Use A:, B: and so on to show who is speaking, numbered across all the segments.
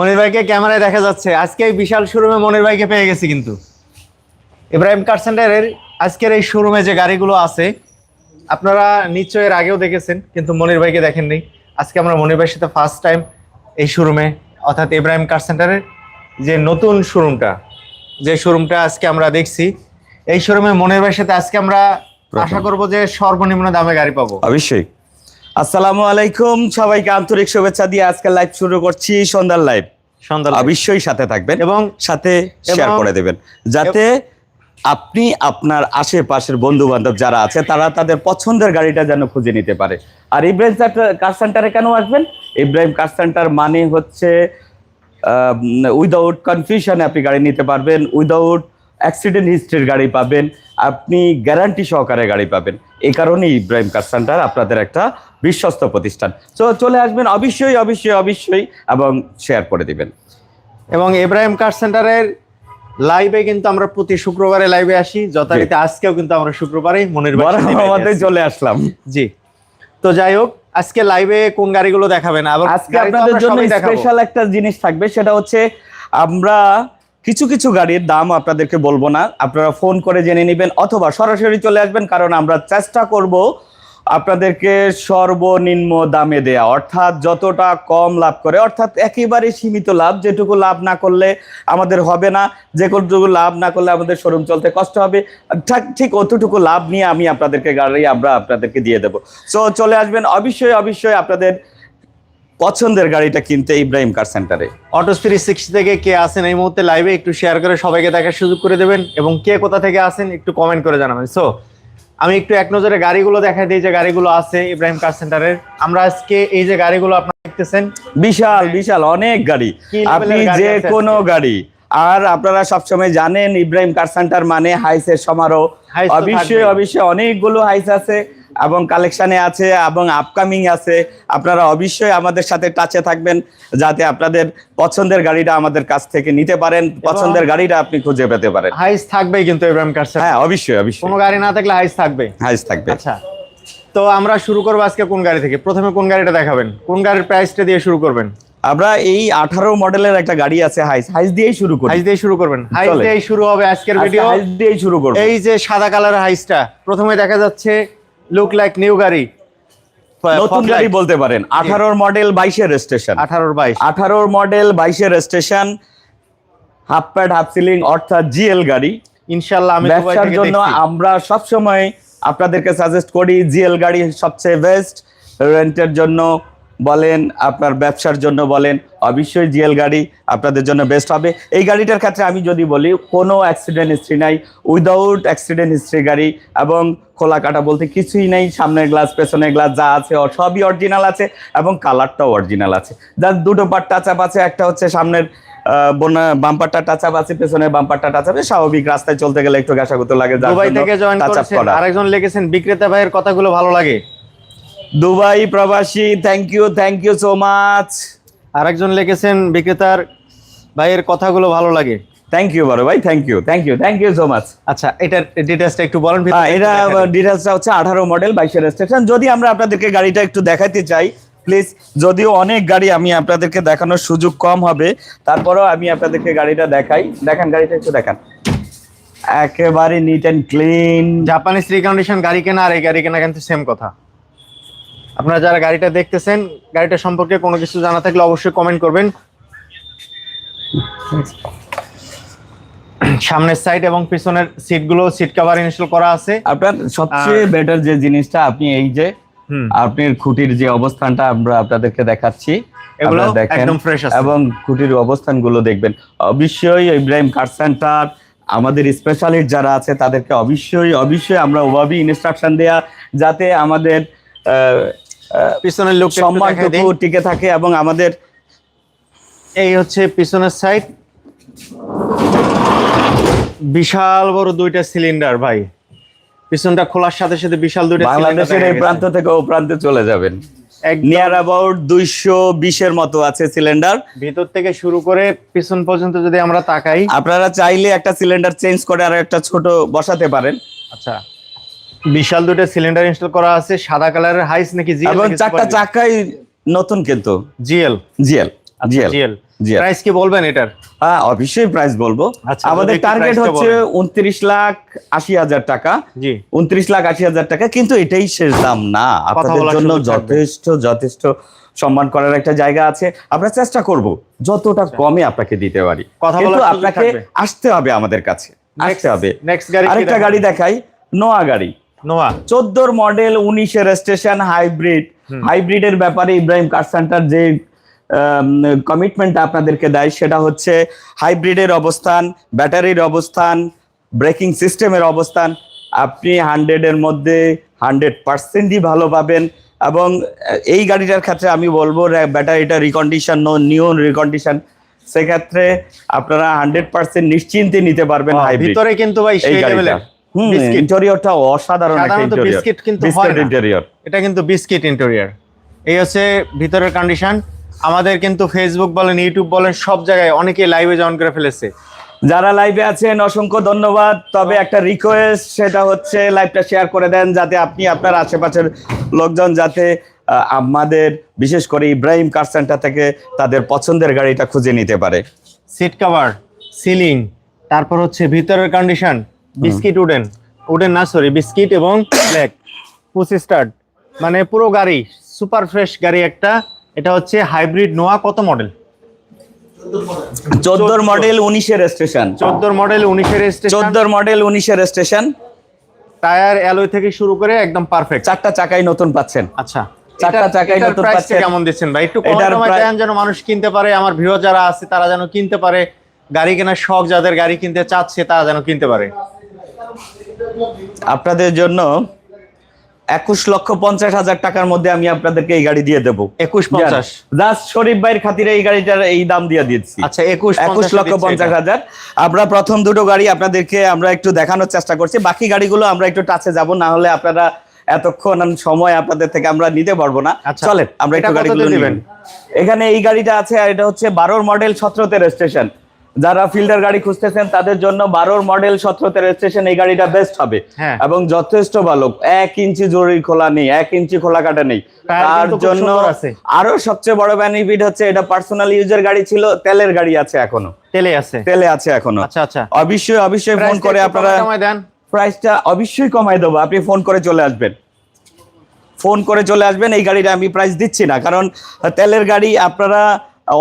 A: মনির ভাইকে ক্যামেরায় দেখা যাচ্ছে। আজকে এই বিশাল শোরুমে মনির ভাইকে পেয়ে গেছি কিন্তু। ইব্রাহিম কার সেন্টারের আজকের এই শোরুমে যে গাড়িগুলো আছে আপনারা নিশ্চয়ই এর আগেও দেখেছেন কিন্তু মনির ভাইকে দেখেননি। আজকে আমরা মনির ভাইয়ের সাথে ফার্স্ট টাইম এই শোরুমে অর্থাৎ ইব্রাহিম কার সেন্টারের যে নতুন শোরুমটা যে শোরুমটা আজকে আমরা দেখছি এই শোরুমে মনির ভাইয়ের সাথে আজকে আমরা আশা করব যে সর্বনিম্ন দামে গাড়ি পাবো।
B: অবশ্যই। আসসালামু আলাইকুম। সবাইকে আন্তরিক শুভেচ্ছা দিয়ে আজকে লাইভ শুরু করছি সন্ধ্যার লাইভ
A: সন্ধ্যা
B: অবশ্যই সাথে থাকবেন
A: এবং
B: সাথে শেয়ার করে দেবেন। যাতে আপনি আপনার আশেপাশের বন্ধু বান্ধব যারা আছে তারা তাদের পছন্দের গাড়িটা যেন খুঁজে নিতে পারে। আর ইব্রাহিম কার সেন্টারে কেন আসবেন? ইব্রাহিম কার সেন্টার মানে হচ্ছে উইদাউট কনফিউশনে আপনি গাড়ি নিতে পারবেন। উইদাউট অ্যাক্সিডেন্ট হিস্ট্রির গাড়ি পাবেন আপনি গ্যারান্টি সহকারে গাড়ি পাবেন। এই কারণেই ইব্রাহিম কার সেন্টার আপনাদের একটা বিশ্বস্ত প্রতিষ্ঠান। তো চলে আসবেন অবশ্যই অবশ্যই অবশ্যই এবং শেয়ার করে দিবেন।
A: এবং ইব্রাহিম কার সেন্টারের লাইভে কিন্তু আমরা প্রতি শুক্রবারে লাইভে আসি। যথারীতি আজকেও কিন্তু আমরা শুক্রবারে মনির
B: আমাদের চলে আসলাম।
A: জি। তো যাই হোক আজকে লাইভে কোন গাড়িগুলো দেখাবেন? আবার
B: আজকে আপনাদের জন্য স্পেশাল একটা জিনিস থাকবে সেটা হচ্ছে আমরা কিছু কিছু গাড়ির দাম আপনাদেরকে বলব না। আপনারা ফোন করে জেনে নেবেন অথবা সরাসরি চলে আসবেন, কারণ আমরা চেষ্টা করব আপনাদেরকে সর্বনিম্ন দামে দেয়া। অর্থাৎ যতটা কম লাভ করে, অর্থাৎ একেবারে সীমিত লাভ, যেটুকু লাভ না করলে আমাদের হবে না। যে কোনটুকু লাভ না করলে আমাদের শোরুম চলতে কষ্ট হবে। ঠিক ঠিক অতটুকু লাভ নিয়ে আমি আপনাদেরকে গাড়ি আমরা আপনাদেরকে দিয়ে দেবো। সো চলে আসবেন। অবশ্যই অবশ্যই আপনাদের পছন্দের গাড়িটা কিনতে ইব্রাহিম কার সেন্টারে
A: অটো থ্রি সিক্সটি থেকে কে আসেন এই মুহূর্তে লাইভে একটু শেয়ার করে সবাইকে দেখার সুযোগ করে দেবেন এবং কে কোথা থেকে আসেন একটু কমেন্ট করে জানাবেন। সো আমি একটু এক নজরে গাড়িগুলো দেখাই দিই যে গাড়িগুলো আছে ইব্রাহিম কার সেন্টারের আমরা আজকে এই যে গাড়িগুলো আপনারা দেখতেছেন
B: বিশাল বিশাল অনেক গাড়ি। আপনি যে কোনো গাড়ি। আর আপনারা সবসময় জানেন ইব্রাহিম কার সেন্টার মানে হাইসের সমারোহ। অবশ্যই। অবশ্যই অনেকগুলো হাইস আছে। এবং কালেকশনে আছে এবং আপকামিং আছে। আপনারা অবশ্যই আমাদের সাথে টাচে থাকবেন যাতে আপনাদের পছন্দের গাড়িটা আমাদের কাছ থেকে নিতে পারেন। পছন্দের গাড়িটা আপনি খুঁজে পেতে পারেন।
A: হাইস থাকবেই কিন্তু ইব্রাহিম কার
B: হ্যাঁ অবশ্যই অবশ্যই।
A: কোনো গাড়ি না থাকলে হাইস থাকবে।
B: হাইস থাকবে।
A: আচ্ছা তো আমরা শুরু করব আজকে কোন গাড়ি থেকে? প্রথমে কোন গাড়িটা দেখাবেন? কোন গাড়ির প্রাইসটা দিয়ে শুরু করবেন?
B: আমরা এই আঠারো মডেলের একটা গাড়ি আছে হাইস হাইস দিয়েই শুরু করি।
A: হাইস দিয়ে শুরু করবেন। হাইস। দিয়েই শুরু হবে আজকের ভিডিও
B: হাইস দিয়েই শুরু করব।
A: এই যে সাদা কালারের হাইসটা প্রথমে দেখা যাচ্ছে লুক লাইক নিউ গাড়ি।
B: নতুন গাড়ি বলতে পারেন। আঠারোর মডেল বাইশের স্টেশন
A: আঠারোর বাইশ।
B: আঠারোর মডেল বাইশের station half pad half ceiling অর্থাৎ জিএল গাড়ি।
A: ইনশাল্লাহ আমি
B: ব্যবসার জন্য আমরা সব সময় আপনাদেরকে সাজেস্ট করি জিএল গাড়ি সবচেয়ে বেস্ট রেন্টের জন্য বলেন আপনার ব্যবসার জন্য বলেন অবশ্যই জিএল গাড়ি আপনাদের জন্য বেস্ট হবে। এই গাড়িটার ক্ষেত্রে আমি যদি বলি কোনো অ্যাক্সিডেন্ট হিস্ট্রি নাই উইদাউট অ্যাক্সিডেন্ট হিস্ট্রি গাড়ি এবং খোলা কাটা বলতে কিছুই নেই সামনের গ্লাস পেছনের গ্লাস যা আছে সবই অরিজিনাল আছে এবং কালারটাও অরিজিনাল আছে। যার দুটো পার্ট টাচ আপ আছে একটা হচ্ছে সামনের বনা- বাম্পারটা টাচ আপ আছে পেছনের বাম্পারটা টাচ আপ স্বাভাবিক রাস্তায় চলতে গেলে একটু ঘাসাগুতো লাগে
A: দুবাই থেকে আরেকজন লিখেছেন বিক্রেতা ভাইয়ের কথাগুলো ভালো লাগে।
B: দুবাই প্রবাসী thank you thank you so much
A: আরেকজন লিখেছেন বিক্রেতার ভাইয়ের কথাগুলো ভালো লাগে।
B: থ্যাংক ইউ বড় ভাই thank you thank you thank you so much
A: আচ্ছা এটার ডিটেলসটা একটু বলেন একটু
B: এটা। ডিটেলসটা হচ্ছে আঠারো মডেল বাইশের স্টেশন যদি আমরা আপনাদেরকে গাড়িটা একটু দেখাতে চাই প্লিজ যদিও অনেক গাড়ি আমি আপনাদেরকে দেখানোর সুযোগ কম হবে তারপরেও আমি আপনাদেরকে গাড়িটা দেখাই। দেখান গাড়িটা একটু দেখান। একেবারে neat and clean
A: Japanese recondition গাড়ি কেনা আর এই গাড়ি কেনা কিন্তু সেম কথা। আপনারা যারা গাড়িটা দেখতেছেন গাড়িটা সম্পর্কে কোনো কিছু জানা থাকলে অবশ্যই কমেন্ট করবেন। সামনের সাইড এবং পিছনের সিটগুলো সিট কভার ইনস্টল করা আছে।
B: আপনার সবচেয়ে বেটার যে জিনিসটা আপনি এই যে আপনার খুঁটির যে অবস্থানটা আমরা আপনাদেরকে দেখাচ্ছি
A: এগুলো একদম fresh আছে।
B: এবং খুঁটির অবস্থানগুলো দেখবেন। অবশ্যই ইব্রাহিম কার সেন্টার আমাদের স্পেশালিস্ট যারা আছে তাদেরকে অবশ্যই অবশ্যই আমরা ওভাবেই ইনস্ট্রাকশন দেয়া যাতে আমাদের
A: পিছনের লুক
B: সম্মানটুকু টিকে থাকে এবং আমাদের
A: এই হচ্ছে পিছনের সাইড বিশাল বড় দুইটা সিলিন্ডার ভাই। পিছনটা খোলার সাথে সাথে বিশাল দুইটা
B: বাংলাদেশের এই প্রান্ত থেকে ও প্রান্তে চলে যাবেন। নিয়ার অ্যাবাউট দুইশো বিশের মতো আছে সিলিন্ডার
A: ভিতর থেকে শুরু করে পিছন পর্যন্ত যদি আমরা তাকাই।
B: আপনারা চাইলে একটা সিলিন্ডার চেঞ্জ করে আর একটা ছোট বসাতে পারেন।
A: আচ্ছা। বিশাল দুটো সিলিন্ডার ইনস্টল করা আছে সাদা কালারের হাইস নাকি জিএল
B: এবং চারটা চাকাই নতুন কিন্তু।
A: GL
B: GL GL
A: GL price কি বলবেন এটার?
B: হ্যাঁ অবশ্যই প্রাইস বলব।
A: আচ্ছা,
B: আমাদের টার্গেট হচ্ছে। উনত্রিশ লাখ আশি হাজার টাকা।
A: জি।
B: উনত্রিশ লাখ আশি হাজার টাকা কিন্তু এটাই শেষ দাম না। আপনাদের জন্য যথেষ্ট যথেষ্ট সম্মান করার একটা জায়গা আছে। আমরা চেষ্টা করব যতটা কমে আপনাকে দিতে পারি।
A: আচ্ছা। কথা
B: কিন্তু আপনাকে আসতে হবে আমাদের কাছে। আসতে হবে।
A: নেক্সট গাড়ি
B: আরেকটা গাড়ি দেখাই নোয়া গাড়ি।
A: নোয়া?
B: চোদ্দোর মডেল উনিশের স্টেশন হাইব্রিড হাইব্রিডের ব্যাপারে ইব্রাহিম কার সেন্টার যে কমিটমেন্ট আপনাদেরকে দেয় সেটা হচ্ছে হাইব্রিডের অবস্থান ব্যাটারির অবস্থান ব্রেকিং সিস্টেমের অবস্থান। আপনি হান্ড্রেডের মধ্যে হান্ড্রেড পার্সেন্টই ভালো পাবেন এবং এই গাড়িটার ক্ষেত্রে আমি বলব ব্যাটারিটা রিকন্ডিশন নো নিউ রিকন্ডিশন সেক্ষেত্রে আপনারা হান্ড্রেড পার্সেন্ট নিশ্চিন্তে নিতে পারবেন
A: ভিতরে কিন্তু ভাই সেই লেভেলের
B: ইন্টেরিয়রটা অসাধারণ একটা
A: বিস্কিট কিন্তু
B: বিস্কিট ইন্টেরিয়র
A: এটা কিন্তু বিস্কিট ইন্টেরিয়র এই হচ্ছে ভিতরের কন্ডিশন আমাদের কিন্তু ফেসবুক বলেন ইউটিউব বলেন সব জায়গায় অনেকে লাইভে জয়েন করে ফেলেছে।
B: যারা লাইভে আছেন অসংখ্য ধন্যবাদ। তবে একটা রিকোয়েস্ট সেটা হচ্ছে লাইভটা শেয়ার করে দেন যাতে আপনি আপনার আশেপাশের লোকজন যাতে আমাদের বিশেষ করে ইব্রাহিম কার সেন্টার থেকে তাদের পছন্দের গাড়িটা খুঁজে নিতে পারে।
A: সিট কভার সিলিং তারপর হচ্ছে ভিতরের কন্ডিশন বিস্কিট উডেন উডেন না সরি বিস্কিট এবং ব্ল্যাক। Push start. মানে পুরো গাড়ি সুপার ফ্রেশ গাড়ি একটা। এটা হচ্ছে হাইব্রিড নোয়া কত মডেল?
B: চোদ্দোর মডেল উনিশের স্টেশন
A: চোদ্দোর মডেল উনিশের স্টেশন
B: চোদ্দোর মডেল উনিশের স্টেশন
A: টায়ার অ্যালয় থেকে শুরু করে একদম পারফেক্ট
B: চারটা চাকাই নতুন পাচ্ছেন।
A: আচ্ছা।
B: চারটা চাকাই নতুন পাচ্ছেন।
A: কেমন দিচ্ছেন ভাই? একটু কম দামে যেন মানুষ কিনতে পারে। আমার ভিউ যারা আছে তারা যেন কিনতে পারে। গাড়ি কেনার শখ যাদের গাড়ি কিনতে চাচ্ছে তারা যেন কিনতে পারে।
B: আপনাদের জন্য একুশ লক্ষ পঞ্চাশ হাজার টাকার মধ্যে আমি আপনাদেরকে এই গাড়ি দিয়ে দেবো।
A: একুশ পঞ্চাশ?
B: জাস্ট শরীফ ভাইয়ের খাতিরে এই গাড়িটার এই দাম দিয়ে দিচ্ছি
A: আচ্ছা একুশ
B: একুশ লক্ষ পঞ্চাশ হাজার। আমরা প্রথম দুটো গাড়ি আপনাদেরকে আমরা একটু দেখানোর চেষ্টা করছি। বাকি গাড়িগুলো আমরা একটু টাচে যাব না হলে আপনারা এতক্ষণ সময় আপনাদের থেকে আমরা নিতে পারব না।
A: আচ্ছা।
B: চলেন আমরা একটু গাড়িগুলো?
A: দিবেন?
B: এখানে এই গাড়িটা আছে আর এটা হচ্ছে বারোর মডেল সতেরোতে রেজিস্ট্রেশন যারা ফিল্ডার গাড়ি খুঁজতেছেন তাদের জন্য বারোর মডেল সতেরোতে রেজিস্ট্রেশন এই গাড়িটা বেস্ট হবে।
A: হ্যাঁ।
B: এবং যথেষ্ট ভালো। এক ইঞ্চি জরুরি খোলা নেই এক ইঞ্চি খোলা কাটা নেই। তার জন্য আরও সবচেয়ে বড় বেনিফিট হচ্ছে এটা পার্সোনাল ইউজের গাড়ি ছিল তেলের গাড়ি আছে এখনও।
A: তেলে আছে।
B: তেলে আছে এখনও।
A: আচ্ছা আচ্ছা।
B: অবশ্যই অবশ্যই ফোন করে আপনারা প্রাইসটা অবশ্যই কমাই দেবো আপনি ফোন করে চলে আসবেন। ফোন করে চলে আসবেন এই গাড়িটা আমি প্রাইস দিচ্ছি না কারণ তেলের গাড়ি আপনারা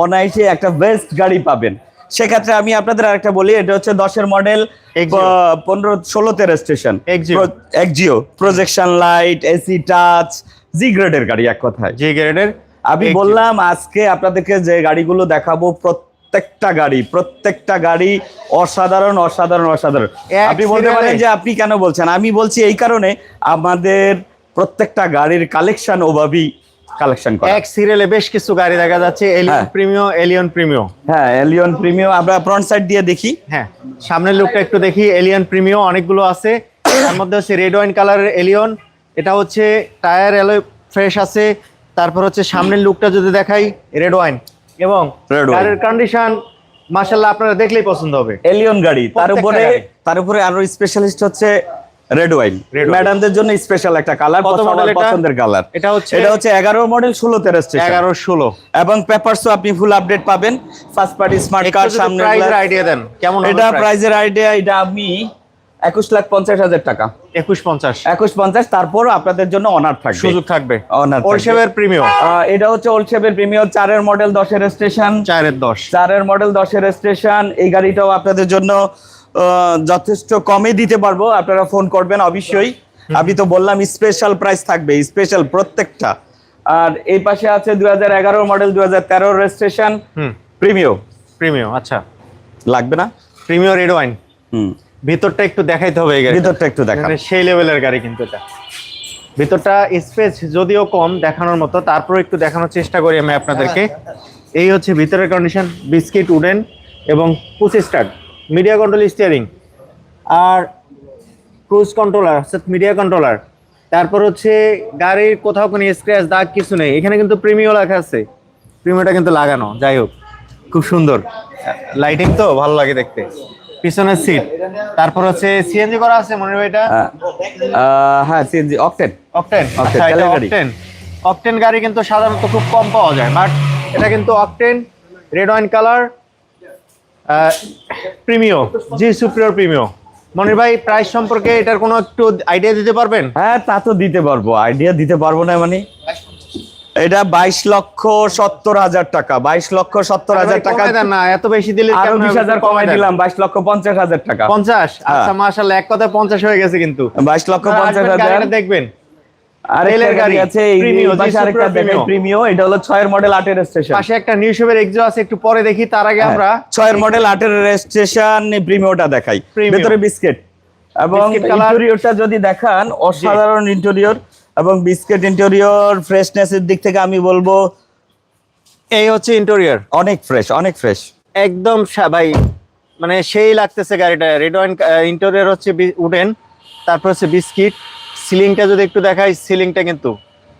B: অনায়াসে একটা বেস্ট গাড়ি পাবেন। সেক্ষেত্রে আমি আপনাদের আরেকটা বলি এটা হচ্ছে দশের মডেল। পনেরো ষোলোতে registration
A: Exio।
B: Axio projection light AC touch G গ্রেডের গাড়ি এক কথায়।
A: জি গ্রেডের
B: আমি বললাম আজকে আপনাদেরকে যে গাড়িগুলো দেখাবো প্রত্যেকটা গাড়ি প্রত্যেকটা গাড়ি অসাধারণ অসাধারণ অসাধারণ। আপনি বলতে পারেন যে আপনি কেন বলছেন? আমি বলছি এই কারণে আমাদের প্রত্যেকটা গাড়ির কালেকশন ওভাবেই কালেকশন করা।
A: এক সিরিয়ালে বেশ কিছু গাড়ি দেখা যাচ্ছে এলিয়ন
B: হ্যাঁ।
A: প্রিমিও এলিয়ন প্রিমিও
B: হ্যাঁ এলিয়ন প্রিমিয়াম আমরা ফ্রন্ট সাইড দিয়ে দেখি।
A: হ্যাঁ সামনের লুকটা একটু দেখি এলিয়ন প্রিমিও অনেকগুলো আছে। তার মধ্যে হচ্ছে রেড ওয়াইন কালারের এলিয়ন এটা হচ্ছে টায়ার অ্যালয় ফ্রেশ আছে। তারপর হচ্ছে সামনের লুকটা যদি দেখাই রেড ওয়াইন এবং। গাড়ির কন্ডিশন মাশাল্লাহ আপনারা দেখলেই পছন্দ হবে।
B: এলিয়ন গাড়ি তার উপরে তার উপরে আরও স্পেশালিস্ট হচ্ছে রেড ওয়াইন। ম্যাডামদের জন্য স্পেশাল একটা কালার পছন্দের কালার
A: এটা হচ্ছে
B: এটা হচ্ছে এগারো মডেল ষোলোতে রেজিস্ট্রেশন
A: এগারো ষোলো।
B: এবং পেপারসও আপনি ফুল আপডেট পাবেন। ফার্স্ট পার্টি স্মার্ট কার্ড সামনে
A: প্রাইজের আইডিয়া দেন কেমন
B: এটা প্রাইজের আইডিয়া এটা আমি একুশ লাখ পঞ্চাশ হাজার টাকা।
A: একুশ পঞ্চাশ।
B: একুশ পঞ্চাশ তারপর আপনাদের জন্য অনার থাকবে।
A: সুযোগ থাকবে।
B: অনার
A: ওলশেভের প্রিমিও
B: আহ, এটা হচ্ছে ওল্ড শেপের প্রিমিয়ার চারের মডেল দশের স্টেশন
A: চারের দশ।
B: চারের মডেল দশের স্টেশন এই গাড়িটাও আপনাদের জন্য যথেষ্ট কমে দিতে পারব আপনারা ফোন করবেন অবশ্যই। আমি তো বললাম স্পেশাল প্রাইস থাকবে স্পেশাল প্রত্যেকটা। আর এই পাশে আছে দুই হাজার এগারো মডেল দুই হাজার তেরো রেজিস্ট্রেশন
A: হুম।
B: প্রিমিও
A: প্রিমিও আচ্ছা।
B: লাগবে না?
A: প্রিমিও রেড ওয়াইন
B: হুম।
A: ভিতরটা একটু দেখাইতে হবে।
B: ভিতরটা একটু দেখান।
A: মানে সেই লেভেলের গাড়ি কিন্তু এটা। ভিতরটা স্পেস যদিও কম দেখানোর মতো তারপর একটু দেখানোর চেষ্টা করি আমি আপনাদেরকে। এই হচ্ছে ভিতরের কন্ডিশন বিস্কিট উডেন এবং push start media control steering আর ক্রুজ কন্ট্রোলার অর্থাৎ মিডিয়া কন্ট্রোলার তারপর হচ্ছে গাড়ির কোথাও কোনো স্ক্র্যাচ দাগ কিছু নেই। এখানে কিন্তু প্রিমিও লেখা আছে। প্রিমিওটা কিন্তু লাগানো যাই হোক খুব সুন্দর। লাইটিং তো ভালো লাগে দেখতে। পিছনের সিট তারপর হচ্ছে সিএনজি করা আছে মনে হয় এটা?
B: হ্যাঁ CNG octane
A: octane. Octane octane গাড়ি। কিন্তু সাধারণত খুব কম পাওয়া যায় বাট এটা কিন্তু octane red wine colour Premio G superior Premio. Monir ভাই প্রাইস সম্পর্কে এটার কোনো একটু আইডিয়া দিতে পারবেন?
B: হ্যাঁ তা তো দিতে পারব। আইডিয়া দিতে পারব না মানে? এটা বাইশ লক্ষ সত্তর হাজার টাকা। বাইশ লক্ষ সত্তর হাজার টাকা
A: না এত বেশি দিলে আরও
B: বিশ হাজার কমাই দিলাম বাইশ লক্ষ পঞ্চাশ হাজার টাকা।
A: পঞ্চাশ?
B: হ্যাঁ।
A: আচ্ছা মাশাল্লাহ এক কথায় পঞ্চাশ হয়ে গেছে কিন্তু।
B: বাইশ লক্ষ পঞ্চাশ হাজার।
A: দেখবেন। রেলের
B: গাড়ি
A: গাড়ি,
B: আছে আরেকটা দেখেন প্রিমিও এটা হলো ছয়ের মডেল আটের স্টেশন
A: পাশে একটা এক্সো আছে একটু পরে দেখি তার আগে
B: হ্যাঁ।
A: আমরা
B: ছয়ের মডেল প্রিমিওটা দেখাই। ভেতরে বিস্কিট এবং ইন্টেরিয়রটা যদি দেখান অসাধারণ ইন্টেরিয়র এবং বিস্কিট ইন্টেরিয়র ফ্রেশনেস এর দিক থেকে আমি বলব
A: এই হচ্ছে ইন্টেরিয়র
B: অনেক ফ্রেশ অনেক ফ্রেশ
A: একদম ভাই মানে সেই লাগতেছে গাড়িটা। রেড ইন্টেরিয়র হচ্ছে উডেন তারপর হচ্ছে বিস্কিট সিলিংটা যদি একটু দেখাই সিলিংটা কিন্তু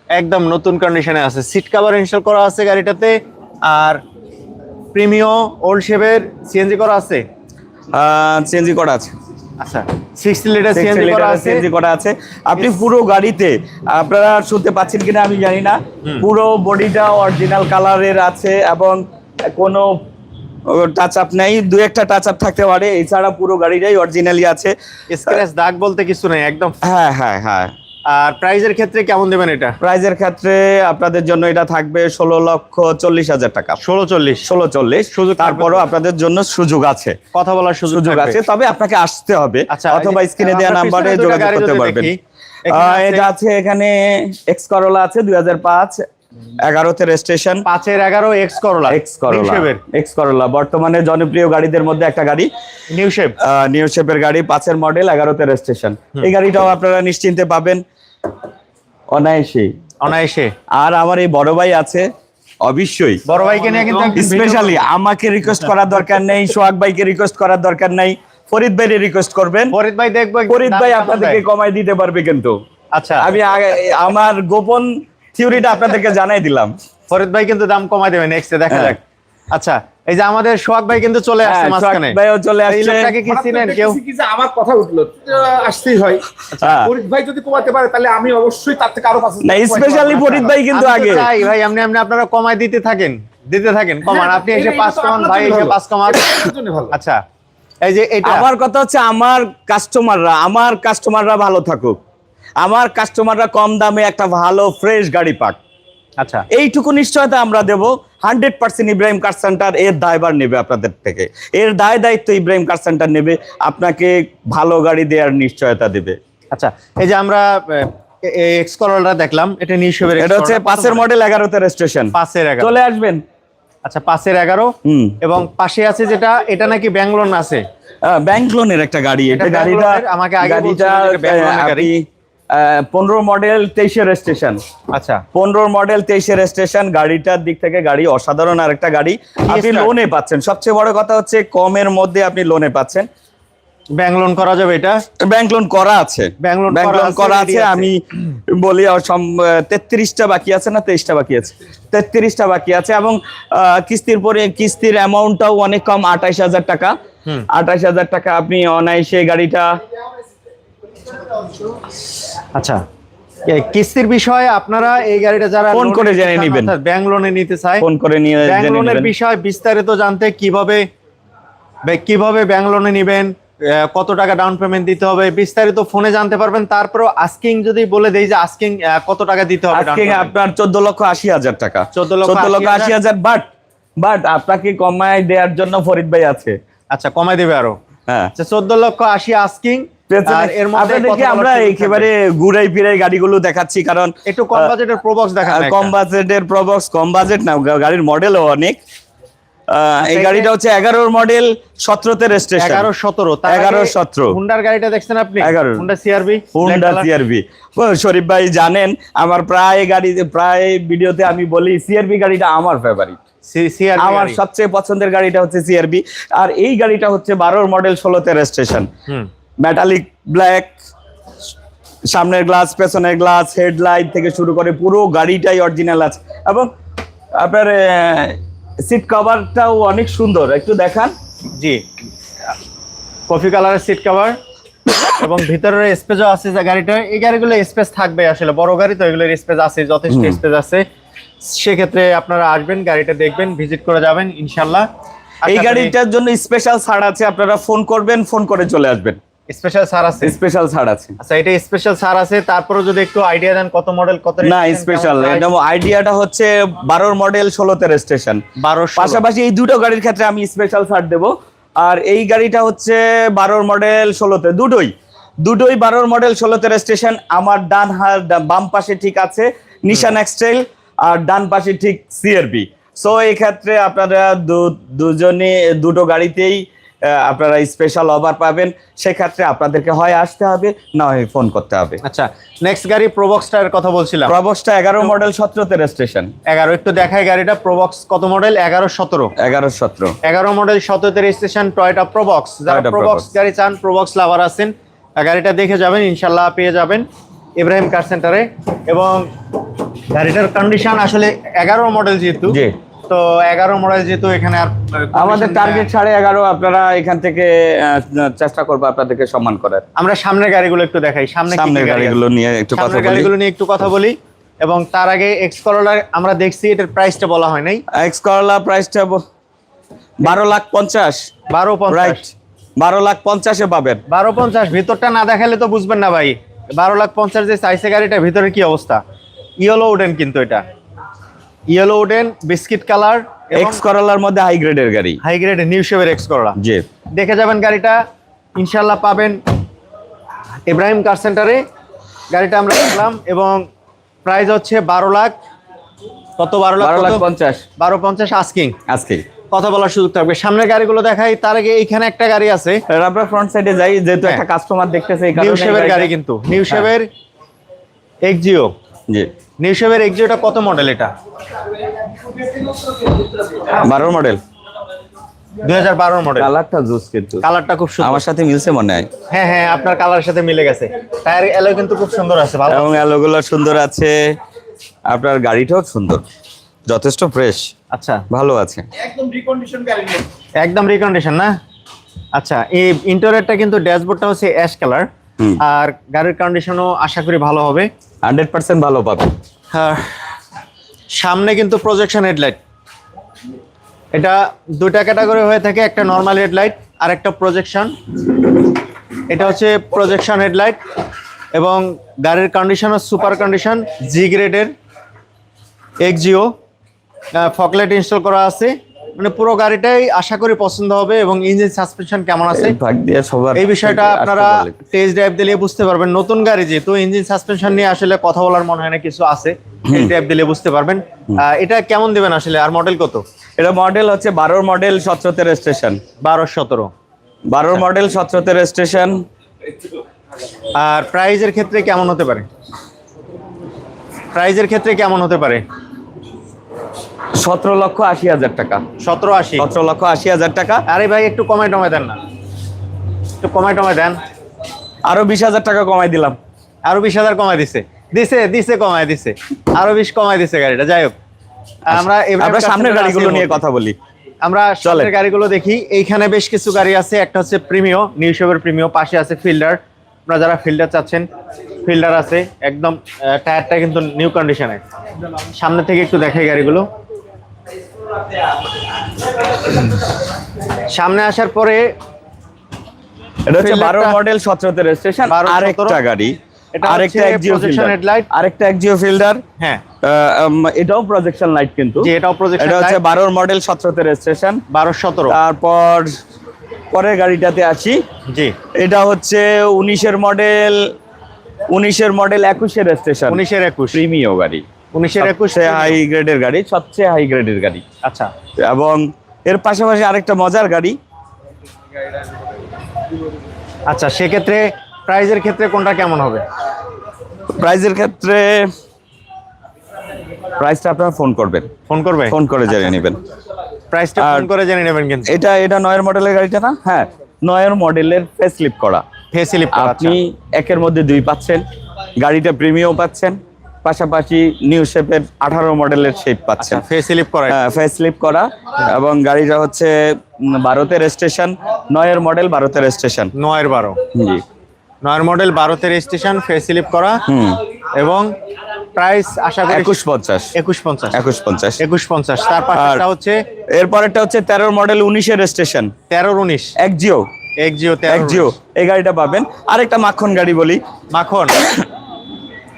A: একদম নতুন কন্ডিশনে আছে। সিট কাভার ইনস্টল করা আছে গাড়িটাতে আর প্রিমিও ওল্ড শেপের সিএনজি করা আছে?
B: চেঞ্জি করা আছে।
A: আচ্ছা সিক্সটি লিটার সিএনজি করা আছে।
B: সিএনজি করা আছে। আপনি পুরো গাড়িতে আপনারা শুনতে পাচ্ছেন কিনা আমি জানি না। পুরো বডিটা অরিজিনাল কালারের আছে এবং কোনো টাচ আপ নাই দু একটা টাচ আপ থাকতে পারে এছাড়া পুরো গাড়িটাই অরিজিনালি আছে।
A: স্ক্র্যাচ দাগ বলতে কিছু নেই একদম
B: হ্যাঁ হ্যাঁ হ্যাঁ।
A: আর প্রাইজের ক্ষেত্রে কেমন দেবেন এটা?
B: প্রাইজের ক্ষেত্রে আপনাদের জন্য এটা থাকবে ষোলো লক্ষ চল্লিশ হাজার টাকা।
A: ষোলো চল্লিশ।
B: ষোলো চল্লিশ।
A: সুযোগ
B: তারপরও আপনাদের জন্য সুযোগ আছে।
A: কথা বলার সুযোগ
B: আছে তবে আপনাকে আসতে হবে।
A: আচ্ছা,
B: অথবা স্ক্রিনে দেওয়া নাম্বারে যোগাযোগ করতে পারবেন। এটা আছে এখানে এক্স করোলা আছে দুই হাজার পাঁচ। এগারোতে রেজিস্ট্রেশন।
A: পাঁচের এগারো X Corolla
B: X Corolla X Corolla বর্তমানে জনপ্রিয় গাড়িদের মধ্যে একটা গাড়ি।
A: নিউ শেপ
B: নিউ শেপের গাড়ি পাঁচের মডেল এগারোতে রেজিস্ট্রেশন। এই গাড়িটাও আপনারা নিশ্চিন্তে পাবেন। অনায়াসে
A: অনায়াসে।
B: আর আমার এই বড় ভাই আছে অবশ্যই।
A: বড় ভাইকে নিয়ে কিন্তু
B: স্পেশালি আমাকে রিকোয়েস্ট করার দরকার নেই সোহাগ ভাইকে রিকোয়েস্ট করার দরকার নাই। ফরিদ ভাইরে রিকোয়েস্ট করবেন।
A: ফরিদ ভাই দেখব একদিন
B: ফরিদ ভাই আপনাদেরকে। কমাই দিতে পারবে কিন্তু।
A: আচ্ছা।
B: আমি আমার গোপন থিওরিটা আপনাদেরকে জানাই দিলাম।
A: ফরিদ ভাই কিন্তু দাম কমাই দেবেন নেক্সটে দেখা
B: হ্যাঁ।
A: যাক। আচ্ছা এই যে আমাদের সোহাগ ভাই কিন্তু চলে আসছে
B: হ্যাঁ,
A: মাঝখানে।
B: ভাইও চলে আসছে।
A: এই লোকটাকে কি চিনেন কেউ?
C: কি যে আমার কথা উঠল আহ, আসতেই হয়।
B: হ্যাঁ।
C: ফরিদ ভাই যদি কমাতে পারে তাহলে আমি অবশ্যই তার থেকে আরও পাঁচ হাজার
B: না স্পেশালি ফরিদ ভাই কিন্তু আগে।
A: চাই ভাই আপনি আপনি আপনারা কমাই দিতে থাকেন দিতে থাকেন কমান। আপনি এসে পাঁচ কমান ভাই এসে পাঁচ কমান। আচ্ছা এই যে এটা।
B: আমার কথা হচ্ছে আমার কাস্টমাররা আমার কাস্টমাররা ভালো থাকুক। আমার কাস্টমাররা কম দামে একটা ভালো ফ্রেশ গাড়ি পাক।
A: আচ্ছা।
B: এইটুকু নিশ্চয়তা আমরা দেব। Hundred percent Ibrahim car centre এর দায়বার নেবে আপনাদের থেকে। এর দায় দায়িত্ব ইব্রাহিম কার সেন্টার নেবে। আপনাকে ভালো গাড়ি দেওয়ার নিশ্চয়তা দেবে।
A: আচ্ছা এই যে আমরা এক্স করোলাটা দেখলাম এটা নিউ
B: এটা হচ্ছে পাঁচের মডেল এগারোতে রেজিস্ট্রেশন
A: পাঁচের এগারো।
B: চলে আসবেন।
A: আচ্ছা পাঁচের এগারো।
B: হুম।
A: এবং পাশে আছে যেটা এটা নাকি ব্যাঙ্গলোর আছে?
B: ব্যাংক লোনের একটা গাড়ি। এটা গাড়িটা
A: আমাকে
B: গাড়িটা পনেরো মডেল তেইশের রেজিস্ট্রেশন।
A: আচ্ছা।
B: পনেরো মডেল তেইশের স্টেশন গাড়িটার দিক থেকে গাড়ি অসাধারণ আরেকটা গাড়ি। আপনি? লোনে পাচ্ছেন। সবচেয়ে বড় কথা হচ্ছে কমের মধ্যে আপনি লোনে পাচ্ছেন।
A: ব্যাংক লোন করা যাবে এটা?
B: ব্যাংক লোন করা আছে।
A: Bank loan
B: ব্যাংক লোন করা আছে। আমি বলি তেত্রিশটা বাকি আছে না তেইশটা বাকি আছে? তেত্রিশটা বাকি আছে এবং কিস্তির পরে কিস্তির অ্যামাউন্টটাও অনেক কম আঠাইশ হাজার টাকা। আঠাইশ হাজার টাকা আপনি অনায়াসে গাড়িটা
A: আচ্ছা কিস্তির বিষয়ে আপনারা এই গাড়িটা যারা
B: ফোন করে জেনে নিবেন।
A: ব্যাংক লোনে নিতে চায়
B: ফোন করে নিয়ে
A: ব্যাংক লোনের। বিষয় বিস্তারিত জানতে কীভাবে কীভাবে ব্যাংক লোনে নিবেন কত টাকা ডাউন পেমেন্ট দিতে হবে বিস্তারিত ফোনে জানতে পারবেন। তারপরও আস্কিং যদি বলে দেই যে আস্কিং কত টাকা দিতে হবে
B: আজকে আপনার চোদ্দ লক্ষ আশি হাজার টাকা।
A: 14 লক্ষ
B: চোদ্দ লক্ষ
A: 80
B: আশি হাজার। বাট বাট আপনাকে কমায় দেওয়ার জন্য ফরিদ ভাই আছে।
A: আচ্ছা কমায় দেবে আরও।
B: হ্যাঁ।
A: আচ্ছা চোদ্দ লক্ষ আশি আস্কিং
B: আপনাদেরকে আমরা একেবারে ঘুরাই ফিরাই গাড়িগুলো দেখাচ্ছি কারণ
A: একটু কম বাজেটের প্রবক্স
B: আহ, কম। বাজেটের প্রবক্স কম বাজেট না গাড়ির মডেলও অনেক। এই গাড়িটা হচ্ছে এগারোর মডেল সতেরোতে রেজিস্ট্রেশন
A: এগারো সতেরো
B: এগারো, সতেরো।
A: হুন্ডার গাড়িটা দেখছেন আপনি?
B: এগারো।
A: Honda CRV
B: Honda CRV Sharif ভাই জানেন আমার প্রায় গাড়ি প্রায় ভিডিওতে আমি বলি সিআরবি গাড়িটা আমার ফেভারিট আমার সবচেয়ে পছন্দের গাড়িটা হচ্ছে সিআরবি আর এই গাড়িটা হচ্ছে বারোর মডেল ষোলোতে রেজিস্ট্রেশন
A: হুম।
B: মেটালিক ব্ল্যাক সামনের গ্লাস পেছনের গ্লাস হেডলাইট থেকে শুরু করে পুরো গাড়িটাই অরিজিনাল আছে। এবং আপনার সিট কভারটাও অনেক সুন্দর। একটু দেখান।
A: জি। কফি কালারের সিট কভার এবং ভিতরের স্পেসও আছে যে গাড়িটা। এই গাড়িগুলো স্পেস থাকবে আসলে। বড় গাড়ি তো এগুলোর স্পেস আছে যথেষ্ট স্পেস আছে। সেক্ষেত্রে আপনারা আসবেন গাড়িটা দেখবেন ভিজিট করে যাবেন ইনশাল্লাহ
B: এই গাড়িটার জন্য স্পেশাল ছাড় আছে আপনারা ফোন করবেন ফোন করে চলে আসবেন।
A: স্পেশাল সার আছে?
B: স্পেশাল ছাড় আছে।
A: আচ্ছা এটা স্পেশাল সার আছে তারপরে যদি একটু আইডিয়া দেন কত মডেল কত
B: না স্পেশাল এটা আইডিয়াটা হচ্ছে বারোর মডেল ষোলোতে রেজিস্ট্রেশন
A: বারো
B: পাশাপাশি এই দুটো গাড়ির ক্ষেত্রে আমি স্পেশাল ছাড় দেব। আর এই গাড়িটা হচ্ছে বারোর মডেল ষোলোতে। দুটোই। দুটোই বারোর মডেল ষোলোতে রেজিস্ট্রেশন আমার ডান হাত বাম পাশে ঠিক আছে নিশান এক্সটেল আর ডান পাশে ঠিক সিআরবি সো এই ক্ষেত্রে আপনারা দুজনে দুটো গাড়িতেই আপনারা স্পেশাল অফার পাবেন। সেক্ষেত্রে আপনাদেরকে হয় আসতে হবে না হয় ফোন করতে হবে।
A: আচ্ছা নেক্সট গাড়ি প্রবক্সটার কথা বলছিলাম।
B: প্রবক্সটা এগারো মডেল সতেরোতে রেজিস্ট্রেশন
A: এগারো একটু দেখায় গাড়িটা। প্রবক্স কত মডেল এগারো সতেরো।
B: এগারো সতেরো।
A: এগারো মডেল সতেরো রেজিস্ট্রেশন টয়টা প্রবক্স যারা প্রবক্স গাড়ি চান প্রবক্স লাভার আছেন গাড়িটা দেখে যাবেন ইনশাল্লাহ পেয়ে যাবেন ইব্রাহিম কার সেন্টারে এবং গাড়িটার কন্ডিশন আসলে এগারো মডেল যেহেতু
B: জি।
A: তো এগারো মডেল যেহেতু এখানে আর
B: আমাদের টার্গেট সাড়ে এগারো আপনারা এখান থেকে চেষ্টা করব আপনাদেরকে সম্মান করার।
A: আমরা সামনের গাড়িগুলো একটু দেখাই সামনে
B: সামনের গাড়িগুলো নিয়ে একটু কথা বলি।
A: গাড়িগুলো নিয়ে একটু কথা বলি এবং তার আগে এক্স করোলা আমরা দেখছি এটার প্রাইসটা বলা হয় নাই।
B: এক্স করলা প্রাইসটা বারো লাখ পঞ্চাশ।
A: বারো
B: রাইট বারো লাখ পঞ্চাশে পাবেন।
A: বারো পঞ্চাশ ভিতরটা না দেখালে তো বুঝবেন না ভাই। বারো লাখ পঞ্চাশ যে চাইছে গাড়িটা ভিতরে কি অবস্থা? ইয়েলো উঠেন কিন্তু এটা। Yellow wooden biscuit colour
B: X করলার মধ্যে হাই গ্রেডের গাড়ি।
A: হাই গ্রেড নিউ শেভের এক্স করলা
B: জি।
A: দেখে যাবেন গাড়িটা ইনশাল্লাহ পাবেন ইব্রাহিম কার সেন্টারে গাড়িটা আমরা দেখলাম এবং প্রাইস হচ্ছে বারো লাখ। কত বারো লাখ?
B: বারো লাখ পঞ্চাশ।
A: বারো পঞ্চাশ আস্কিং
B: আজকে
A: কথা বলার সুযোগ থাকবে। সামনের গাড়িগুলো দেখাই তার আগে এইখানে একটা গাড়ি আছে।
B: আমরা ফ্রন্ট সাইডে যাই যেহেতু
A: হ্যাঁ।
B: একটা কাস্টমার দেখতেছে
A: নিউ শেভের গাড়ি কিন্তু। নিউ শেভের এক্সিও
B: জি।
A: নিউ শেভের এক্সিওটা কত মডেল এটা?
B: বারো মডেল
A: দুই হাজার বারোর মডেল
B: কালারটা জুস কিন্তু।
A: কালারটা খুব সুন্দর।
B: আমার সাথে মিলছে মনে হয়।
A: হ্যাঁ হ্যাঁ আপনার কালারের সাথে মিলে গেছে। টায়ার এলো কিন্তু খুব সুন্দর আছে ভালো।
B: এবং অ্যালোগুলো সুন্দর আছে। আপনার গাড়িটাও সুন্দর। যথেষ্ট ফ্রেশ
A: আচ্ছা।
B: ভালো আছে।
C: একদম রিকন্ডিশন গাড়ি
A: একদম রিকন্ডিশন না? আচ্ছা এই ইন্টারিয়রটা কিন্তু ড্যাশবোর্ডটা হচ্ছে অ্যাশ কালার। আর গাড়ির কন্ডিশনও আশা করি ভালো হবে।
B: হান্ড্রেড পার্সেন্ট ভালো পাবে।
A: আর সামনে কিন্তু প্রজেকশন হেডলাইট এটা দুটা ক্যাটাগরি হয়ে থাকে একটা নর্মাল হেডলাইট আর একটা প্রজেকশন এটা হচ্ছে প্রজেকশন হেডলাইট এবং গাড়ির কন্ডিশনও সুপার কন্ডিশন জি গ্রেডের এক্সজিও ফকলাইট ইনস্টল করা আছে। মানে পুরো গাড়িটাই আশা করি পছন্দ হবে এবং ইঞ্জিন সাসপেনশন কেমন আছে?
B: এই ভাগ দিয়ে সবার
A: এই বিষয়টা আপনারা। টেস্ট ড্রাইভ দিলে বুঝতে পারবেন। নতুন গাড়ি যেহেতু ইঞ্জিন সাসপেনশন নিয়ে আসলে কথা বলার মনে হয় না কিছু আছে। টেস্ট ড্রাইভ দিলে বুঝতে পারবেন। এটা কেমন দিবেন আসলে? আর মডেল কত?
B: এটা মডেল হচ্ছে বারোর মডেল রেজিস্ট্রেশন
A: বারো সতেরো।
B: বারোর মডেল রেজিস্ট্রেশন
A: আর প্রাইজের ক্ষেত্রে কেমন হতে পারে? প্রাইজের ক্ষেত্রে কেমন হতে পারে?
B: সতেরো লক্ষ আশি হাজার টাকা।
A: সতেরো আশি।
B: সতেরো লক্ষ আশি হাজার টাকা।
A: আরে ভাই একটু কমায় টমায় দেন না। একটু কমায় টমায় দেন।
B: আরও বিশ হাজার টাকা কমাই দিলাম।
A: আরও বিশ হাজার কমায় দিছে। দিছে দিছে কমায় দিছে। আরও বিশ কমায় দিছে গাড়িটা। যাই হোক আমরা
B: আমরা সামনের গাড়িগুলো নিয়ে কথা বলি।
A: আমরা সামনের গাড়িগুলো দেখি। এইখানে বেশ কিছু গাড়ি আছে। একটা হচ্ছে প্রিমিও নিউ শেভের প্রিমিও পাশে আছে ফিল্ডার আপনারা যারা ফিল্ডার চাচ্ছেন ফিল্ডার আছে। একদম টায়ারটা কিন্তু নিউ কন্ডিশনে সামনে থেকে একটু দেখাই গাড়িগুলো। সামনে আসার পরে
B: এটা হচ্ছে
A: Fielder
B: বারো
A: টা-
B: মডেল সতেরোতে রেজিস্ট্রেশন
A: 12,
B: আরেকটা গাড়ি আরেকটা একজিও ফিল্ডার আরেকটা একজিও ফিল্ডার
A: হ্যাঁ।
B: এটাও প্রজেকশন লাইট কিন্তু।
A: যে এটাও প্রজেকশন
B: এটা হচ্ছে বারোর মডেল সতেরোতে রেজিস্ট্রেশন
A: বারো সতেরো।
B: তারপর পরের গাড়িটাতে আসি।
A: জি।
B: এটা হচ্ছে উনিশের মডেল উনিশের মডেল একুশের রেজিস্ট্রেশন
A: উনিশের একুশ।
B: প্রিমিও গাড়ি।
A: উনিশের একুশ
B: হাই গ্রেডের গাড়ি সবচেয়ে হাই গ্রেডের গাড়ি।
A: আচ্ছা।
B: এবং এর পাশাপাশি আরেকটা মজার গাড়ি।
A: আচ্ছা সেক্ষেত্রে প্রাইজের ক্ষেত্রে কোনটা কেমন হবে?
B: প্রাইজের ক্ষেত্রে প্রাইসটা আপনারা ফোন করবেন।
A: ফোন করবে?
B: ফোন করে জেনে নেবেন।
A: প্রাইসটা ফোন করে জেনে নেবেন কিন্তু।
B: এটা এটা নয়ের মডেলের গাড়িটা না? হ্যাঁ নয়ের মডেলের ফেস লিপ করা
A: ফেসিলিপ
B: আপনি একের মধ্যে দুই পাচ্ছেন। গাড়িটা প্রিমিয়াম পাচ্ছেন। পাশাপাশি নিউ শেপের আঠারো মডেলের শেপ পাচ্ছেন।
A: ফেসিলিপ করা
B: ফেস লিপ করা এবং গাড়িটা হচ্ছে ভারতের স্টেশন নয়ের মডেল ভারতের স্টেশন
A: নয়ের বারো।
B: জি।
A: নয়ের মডেল বারোতে রেজিস্ট্রেশন ফেসিলিপ করা। এবং প্রাইস আশা করি
B: একুশ পঞ্চাশ।
A: একুশ পঞ্চাশ।
B: একুশ পঞ্চাশ।
A: একুশ পঞ্চাশ। তার পাশেরটা হচ্ছে
B: এরপরেরটা হচ্ছে তেরোর মডেল উনিশের স্টেশন
A: তেরো উনিশ।
B: এক জিও।
A: এক জিও
B: এক জিও। এই গাড়িটা পাবেন। আরেকটা মাখন গাড়ি বলি।
A: মাখন।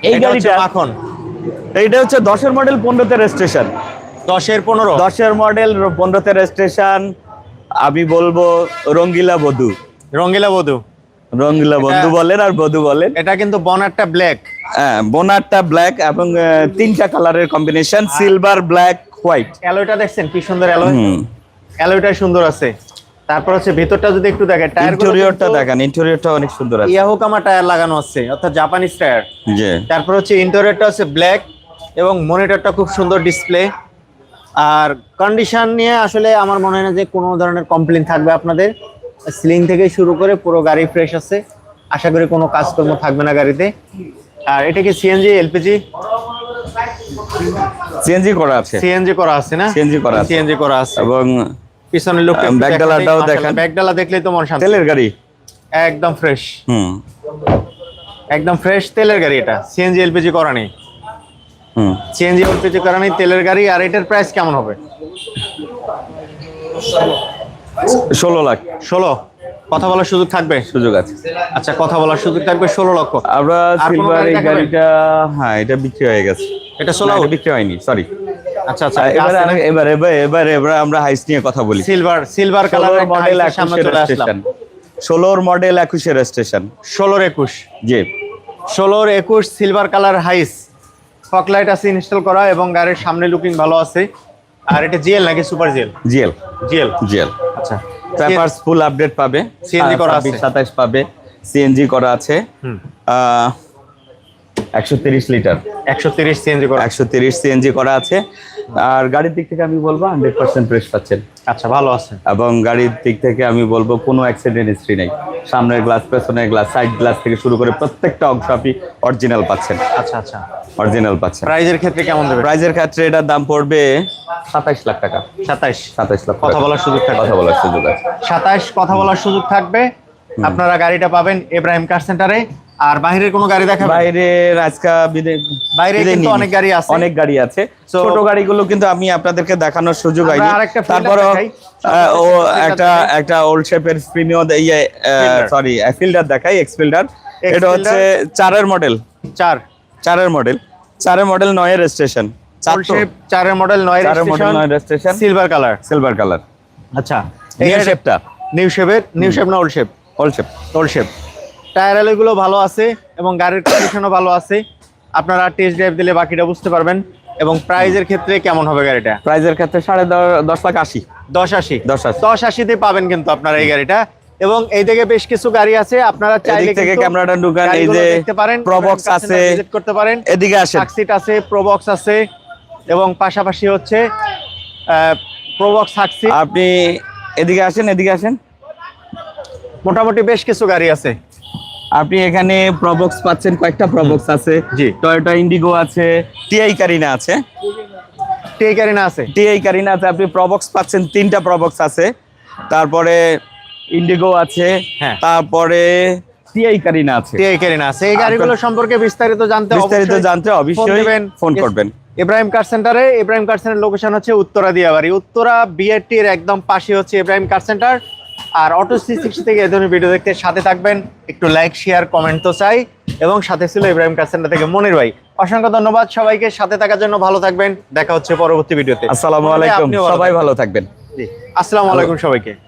B: এই গাড়িটা?
A: মাখন
B: এইটা হচ্ছে দশের মডেল পনেরোতে রেজিস্ট্রেশন
A: দশের পনেরো?
B: দশের মডেল পনেরোতে রেজিস্ট্রেশন আমি বলব রঙ্গিলা বধু।
A: রঙ্গিলা বধু।
B: রঙ্গিলা বন্ধু বলেন আর বধু বলেন।
A: এটা কিন্তু বনারটা ব্ল্যাক
B: হ্যাঁ বোনারটা ব্ল্যাক এবং তিনটা কালারের কম্বিনেশন সিলভার ব্ল্যাক হোয়াইট
A: অ্যালয়টা দেখছেন কি সুন্দর অ্যালয়? অ্যালয়টা সুন্দর আছে। তারপর হচ্ছে ভেতরটা যদি একটু দেখেন টায়ার
B: ইন্টেরিয়রটা দেখেন ইন্টেরিয়রটা অনেক সুন্দর আছে।
A: ইয়াহুকামা টায়ার লাগানো আছে অর্থাৎ জাপানিজ টায়ার।
B: জি।
A: তারপর হচ্ছে ইন্টেরিয়রটা হচ্ছে ব্ল্যাক এবং মনিটরটা খুব সুন্দর ডিসপ্লে আর কন্ডিশন নিয়ে আসলে আমার মনে হয় না যে কোনো ধরনের কমপ্লেন থাকবে আপনাদের। সিলিং থেকে শুরু করে পুরো গাড়ি ফ্রেশ আছে। আশা করি কোনো কাজকর্ম থাকবে না গাড়িতে। আর এটা কি সিএনজি এলপিজি
B: সিএনজি করা আছে।
A: সিএনজি করা আছে না?
B: CNG করা আছে।
A: সিএনজি করা আছে।
B: এবং
A: পিছনের লোক
B: আহ, ব্যাকডালাটাও দেখান।
A: ব্যাকডালা দেখলেই তো মন শান্তি।
B: তেলের গাড়ি?
A: একদম ফ্রেশ
B: হুম।
A: একদম ফ্রেশ তেলের গাড়ি এটা। সিএনজি এলপিজি করা নেই।
B: হুম।
A: সিএনজি এলপিজি করা নেই তেলের গাড়ি আর এটার প্রাইস কেমন হবে?
B: ষোলো লাখ।
A: ষোলো? কথা বলার সুযোগ থাকবে?
B: সুযোগ আছে।
A: আচ্ছা কথা বলার সুযোগ থাকবে ষোলো লক্ষ।
B: আমরা সিলভার এই গাড়িটা হ্যাঁ এটা বিক্রি হয়ে গেছে।
A: এটা ষোলো
B: বিক্রি হয়নি সরি
A: আচ্ছা আচ্ছা
B: এবার এবার এবার এবার এবার আমরা হাইস নিয়ে কথা বলি।
A: সিলভার সিলভার কালার
B: মডেল
A: সামনে চলে আসলাম।
B: স্টেশন ষোলোর মডেল একুশের স্টেশন
A: ষোলোর একুশ।
B: জি।
A: ষোলোর একুশ silver colour Hiace fog light আছে ইনস্টল করা এবং গাড়ির সামনে লুকিং ভালো আছে। আর এটা জিএল নাকি super GL?
B: GL.
A: GL.
B: GL.
A: আচ্ছা।
B: পেপারস ফুল আপডেট পাবে।
A: CNG করা আছে।
B: সাতাশ পাবে। সিএনজি করা আছে। একশো তিরিশ লিটার।
A: একশো তিরিশ সিএনজি করা
B: একশো তিরিশ সিএনজি করা আছে। আর গাড়ির দিক থেকে আমি বলব হান্ড্রেড পার্সেন্ট ফ্রেশ পাচ্ছেন।
A: আচ্ছা ভালো আছে
B: এবং গাড়ির দিক থেকে আমি বলব কোনো অ্যাক্সিডেন্ট হিস্ট্রি নেই। সামনের গ্লাস পেছনের গ্লাস সাইড গ্লাস থেকে শুরু করে প্রত্যেকটা অংশ আপনি অরিজিনাল পাচ্ছেন।
A: আচ্ছা আচ্ছা।
B: অরিজিনাল পাচ্ছেন।
A: প্রাইজের ক্ষেত্রে কেমন দেবে
B: প্রাইজের ক্ষেত্রে এটার দাম পড়বে সাতাইশ লাখ টাকা।
A: সাতাইশ?
B: সাতাইশ লাখ
A: কথা বলার সুযোগ থাকবে।
B: কথা বলার সুযোগ আছে।
A: সাতাইশ কথা বলার সুযোগ থাকবে। আপনারা গাড়িটা পাবেন এব্রাহিম কার সেন্টারে আর বাইরের কোনো গাড়ি দেখাবেন?
B: বাইরের আজকা
A: বাইরে কিন্তু অনেক গাড়ি আছে।
B: অনেক গাড়ি আছে। ছোট গাড়িগুলো কিন্তু আমি আপনাদেরকে দেখানোর সুযোগ হয়নি তারপরে ও একটা একটা ওল্ড শেপের প্রিমিয়াম ইয়ে সরি ফিল্ডার দেখাই এক্স ফিল্ডার এটা হচ্ছে চারের মডেল
A: চার।
B: চারের মডেল চারের মডেল নয়ের স্টেশন
A: চারের মডেল নয়
B: চারের মডেল নয়ের station
A: silver colour
B: silver colour
A: আচ্ছা।
B: নিউ শেপটা
A: নিউ শেপের নিউ শেপ না old shape
B: old shape
A: old shape টায়ারগুলো ভালো আছে এবং গাড়ির কন্ডিশনও ভালো আছে। আপনারা টেস্ট ড্রাইভ দিলে বাকিটা বুঝতে পারবেন। এবং প্রাইজের ক্ষেত্রে কেমন হবে গাড়িটা?
B: প্রাইজের ক্ষেত্রে সাড়ে দশ লাখ আশি।
A: দশ আশি।
B: দশ আশি।
A: দশ আশিতে পাবেন কিন্তু আপনারা এই গাড়িটা। এবং এই দিকে বেশ কিছু গাড়ি আছে আপনারা চাইলে
B: থেকে
A: কিন্তু
B: ক্যামেরাটা ঢুকান, এই যে
A: দেখতে পারেন
B: Probox আছে।
A: ভিজিট করতে পারেন।
B: এদিকে আসেন।
A: সাকসিট আছে প্রবক্স আছে এবং পাশাপাশি হচ্ছে প্রবক্স সাকসিট
B: আপনি এদিকে আসেন এদিকে আসেন।
A: মোটামুটি বেশ কিছু গাড়ি আছে।
B: আপনি এখানে প্রবক্স পাচ্ছেন কয়েকটা প্রবক্স আছে।
A: জি।
B: টয়োটা ইন্ডিগো আছে টিআই কারিনা আছে।
A: টেক গাড়ি না আছে?
B: টিআই কারিনা আছে আপনি প্রবক্স পাচ্ছেন তিনটা প্রবক্স আছে। তারপরে ইন্ডিগো আছে
A: হ্যাঁ।
B: তারপরে টিআই কারিনা আছে।
A: টেক কারিনা আছে। এই গাড়িগুলো সম্পর্কে বিস্তারিত জানতে
B: বিস্তারিত জানতে অবশ্যই ফোন করবেন।
A: ইব্রাহিম কার সেন্টারে ইব্রাহিম কার সেন্টার লোকেশন হচ্ছে উত্তরা দিয়াবাড়ি উত্তরা বিআরটির একদম পাশে হচ্ছে ইব্রাহিম কার সেন্টার আর অটো সি সিক্সটি থেকে এ ধরনের ভিডিও দেখতে সাথে থাকবেন। একটু লাইক শেয়ার কমেন্ট তো চাই। এবং সাথে ছিল ইব্রাহিম কার সেন্টার থেকে মনির ভাই। অসংখ্য ধন্যবাদ সবাইকে। সাথে থাকার জন্য ভালো থাকবেন। দেখা হচ্ছে পরবর্তী ভিডিওতে
B: আসসালামু আলাইকুম।
A: ভালো
B: সবাই
A: থাকবেন।
B: ভালো থাকবেন।
A: জি, আসসালামু আলাইকুম সবাইকে।